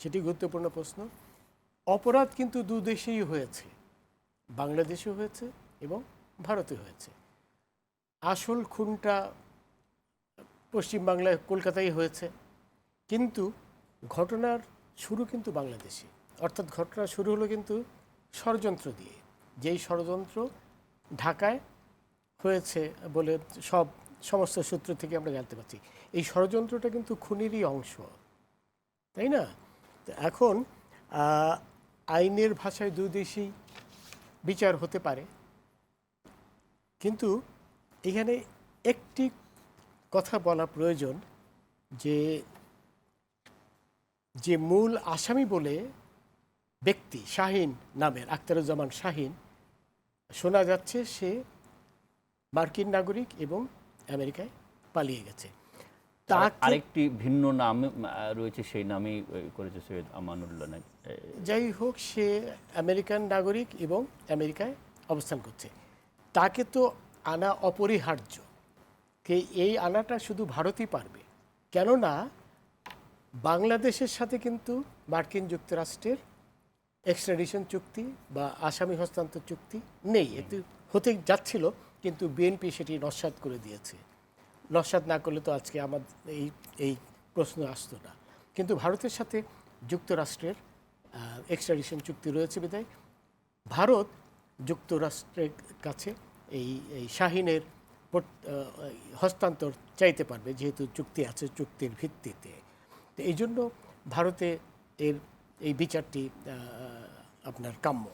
সেটি গুরুত্বপূর্ণ প্রশ্ন। অপরাধ কিন্তু দু দেশেই হয়েছে। বাংলাদেশেও হয়েছে এবং ভারতে হয়েছে। আসল খুনটা পশ্চিমবাংলায় কলকাতায় হয়েছে। কিন্তু ঘটনার শুরু কিন্তু বাংলাদেশে। অর্থাৎ ঘটনা শুরু হলো কিন্তু ষড়যন্ত্র দিয়ে। যেই ষড়যন্ত্র ঢাকায় হয়েছে বলে সব সমস্ত সূত্র থেকে আমরা জানতে পারছি। এই ষড়যন্ত্রটা কিন্তু খুনেরই অংশ। তাই না? এখন আইনের ভাষায় দুই দেশেই বিচার হতে পারে। কিন্তু এখানে একটি কথা বলা প্রয়োজন যে যে মূল আসামি বলে ব্যক্তি শাহিন নামের, আখতারুজ্জামান শাহিন, শোনা যাচ্ছে সে মার্কিন নাগরিক এবং আমেরিকায় পালিয়ে গেছে। আরেকটি ভিন্ন নাম রয়েছে সেই নামেই করেছে সৈয়দ আমানুল্লাহ যাই হোক সে আমেরিকান নাগরিক এবং আমেরিকায় অবস্থান করছে। তাকে তো আনা অপরিহার্য। কে এই আনাটা শুধু ভারতই পারবে। কেননা বাংলাদেশের সাথে কিন্তু মার্কিন যুক্তরাষ্ট্রের এক্সট্রাডিশন চুক্তি বা আসামি হস্তান্তর চুক্তি নেই। এতে হতে যাচ্ছিল কিন্তু বিএনপি সেটি নস্বাত করে দিয়েছে। নস্বাত না করলে তো আজকে আমার এই এই প্রশ্ন আসতো না। কিন্তু ভারতের সাথে যুক্তরাষ্ট্রের এক্সট্রাডিশন চুক্তি রয়েছে বিধায় ভারত যুক্তরাষ্ট্রের কাছে এই এই শাহিনের হস্তান্তর চাইতে পারবে, যেহেতু চুক্তি আছে চুক্তির ভিত্তিতে। তো এই জন্য ভারতে এর এই বিচারটি আপনার কাম্য।